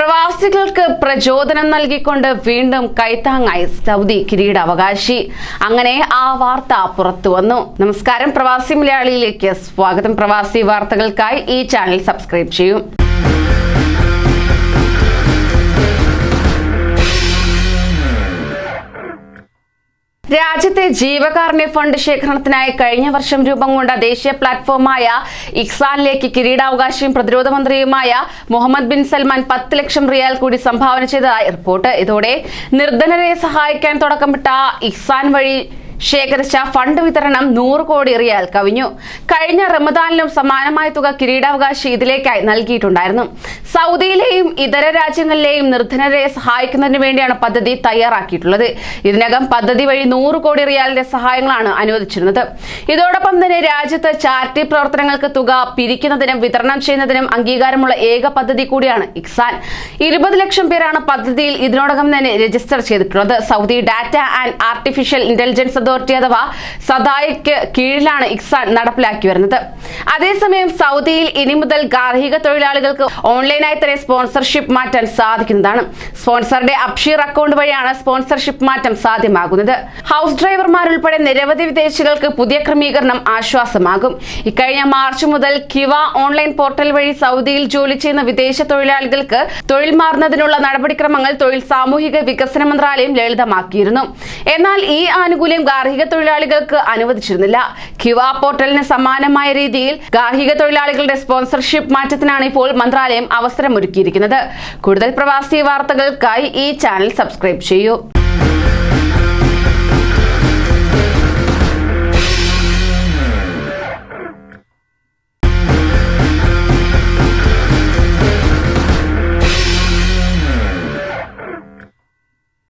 പ്രവാസികൾക്ക് പ്രചോദനം നൽകിക്കൊണ്ട് വീണ്ടും കൈത്താങ്ങായി സൗദി കിരീടാവകാശി. അങ്ങനെ ആ വാർത്ത പുറത്തു വന്നു. നമസ്കാരം പ്രവാസി മലയാളിയിലേക്ക് സ്വാഗതം. പ്രവാസി വാർത്തകൾക്കായി ഈ ചാനൽ സബ്സ്ക്രൈബ് ചെയ്യൂ. രാജ്യത്തെ ജീവകാരുണ്യ ഫണ്ട് ശേഖരണത്തിനായി കഴിഞ്ഞ വർഷം രൂപം കൊണ്ട ദേശീയ പ്ലാറ്റ്ഫോമായ ഇക്സാനിലേക്ക് കിരീടാവകാശിയും പ്രതിരോധ മന്ത്രിയുമായ മുഹമ്മദ് ബിൻ സൽമാൻ പത്ത് ലക്ഷം റിയാൽ കൂടി സംഭാവന ചെയ്തതായി റിപ്പോർട്ട്. ഇതോടെ നിർധനരെ സഹായിക്കാൻ തുടക്കമിട്ട ഇക്സാൻ വഴി ശേഖരിച്ച ഫണ്ട് വിതരണം നൂറ് കോടി റിയാൽ കവിഞ്ഞു. കഴിഞ്ഞ റമദാനിലും സമാനമായ തുക കിരീടാവകാശി ഇതിലേക്കായി നൽകിയിട്ടുണ്ടായിരുന്നു. സൗദിയിലെയും ഇതര രാജ്യങ്ങളിലെയും നിർധനരെ സഹായിക്കുന്നതിന് വേണ്ടിയാണ് പദ്ധതി തയ്യാറാക്കിയിട്ടുള്ളത്. ഇതിനകം പദ്ധതി വഴി നൂറ് കോടി റിയാലിന്റെ സഹായങ്ങളാണ് അനുവദിച്ചിരുന്നത്. ഇതോടൊപ്പം തന്നെ രാജ്യത്ത് ചാരിറ്റി പ്രവർത്തനങ്ങൾക്ക് തുക പിരിക്കുന്നതിനും വിതരണം ചെയ്യുന്നതിനും അംഗീകാരമുള്ള ഏക പദ്ധതി കൂടിയാണ് ഇക്സാൻ. ഇരുപത് ലക്ഷം പേരാണ് പദ്ധതിയിൽ ഇതിനോടകം തന്നെ രജിസ്റ്റർ ചെയ്തിട്ടുള്ളത്. Saudi data and artificial intelligence authority അഥവാ സദായിക്ക് കീഴിലാണ് ഇക്സാൻ നടപ്പിലാക്കി വരുന്നത്. അതേസമയം സൗദിയിൽ ഇനി മുതൽ ഗാർഹിക തൊഴിലാളികൾക്ക് ഓൺലൈനായി തന്നെ സ്പോൺസർഷിപ്പ് മാറ്റാൻ സാധിക്കുന്നതാണ്. സ്പോൺസറുടെ അപ്ഷീർ അക്കൗണ്ട് വഴിയാണ് സ്പോൺസർഷിപ്പ് മാറ്റം സാധ്യമാകുന്നത്. ഹൗസ് ഡ്രൈവർമാരുൾപ്പെടെ നിരവധി വിദേശികൾക്ക് പുതിയ ക്രമീകരണം ആശ്വാസമാകും. ഇക്കഴിഞ്ഞ മാർച്ച് മുതൽ കിവ ഓൺലൈൻ പോർട്ടൽ വഴി സൗദിയിൽ ജോലി ചെയ്യുന്ന വിദേശ തൊഴിലാളികൾക്ക് തൊഴിൽ മാറുന്നതിനുള്ള നടപടിക്രമങ്ങൾ തൊഴിൽ സാമൂഹിക വികസന മന്ത്രാലയം ലളിതമാക്കിയിരുന്നു. എന്നാൽ ഈ ആനുകൂല്യം ഗാർഹിക തൊഴിലാളികൾക്ക് അനുവദിച്ചിരുന്നില്ല. ക്യുവ പോർട്ടലിന് സമാനമായ രീതിയിൽ ഗാർഹിക തൊഴിലാളികളുടെ സ്പോൺസർഷിപ്പ് മാറ്റത്തിനാണ് ഇപ്പോൾ മന്ത്രാലയം അവസരമൊരുക്കിയിരിക്കുന്നത്. കൂടുതൽ പ്രവാസി വാർത്തകൾക്കായി ഈ ചാനൽ സബ്സ്ക്രൈബ് ചെയ്യൂ.